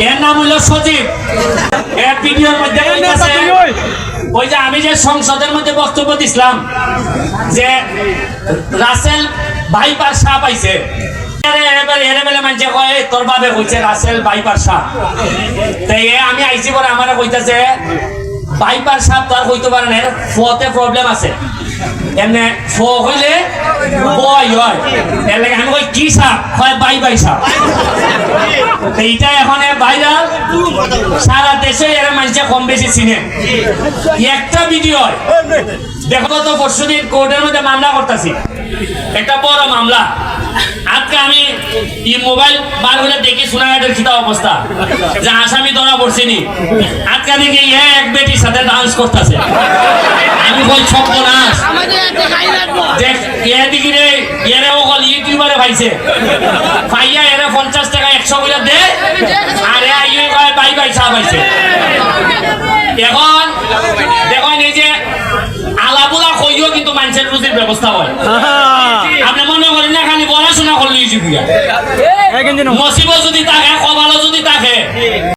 এর নাম হলো সজীব। এর ভিডিওর মধ্যে কইতাছে, ওই যে আমি যে সংসদের মধ্যে বক্তব্য দিছিলাম যে রাসেল ভাইপার সাপ আইছে। এরে এবার এরে বেলে মানছে কয় "এই তোর বাবে কইছে রাসেল ভাইপার সাপ। তাই আমি আইছি পরে আমারে কইতাছে বাইপার সাপ তো আর কইতে পারে না ফতে প্রবলেম আছে। এমনি ফ হইলে বয় হয়। এর লাগে আমি কই কি সাপ? হয় বাই বাই সাপ। এইটা এখন ভাইরাল সারা দেশে এর মানুষে কম বেশি চিনে। একটা ভিডিও দেখো তো পরশুদিন কোর্টের মধ্যে মামলা করতেছি। একটা বড় মামলা। আজকে আমি এই মোবাইল বার হলে দেখি সোনাঘাটের খিতা অবস্থা। যে আসামি ধরা পড়ছে নি আজকে দেখি এ এক বেটির সাথে ডান্স করতেছে। আমি বল ছক্ক নাচ। দেখ এ দিকে রে ইউটিউবারে ভাইছে। পাইয়া এখন দেখুন এই যে আলাপুলা কইও কিন্তু মানুষের রুজির ব্যবস্থা হয়। আপনি মনে করেন না খালি পড়াশোনা করলে মসিব যদি টাকা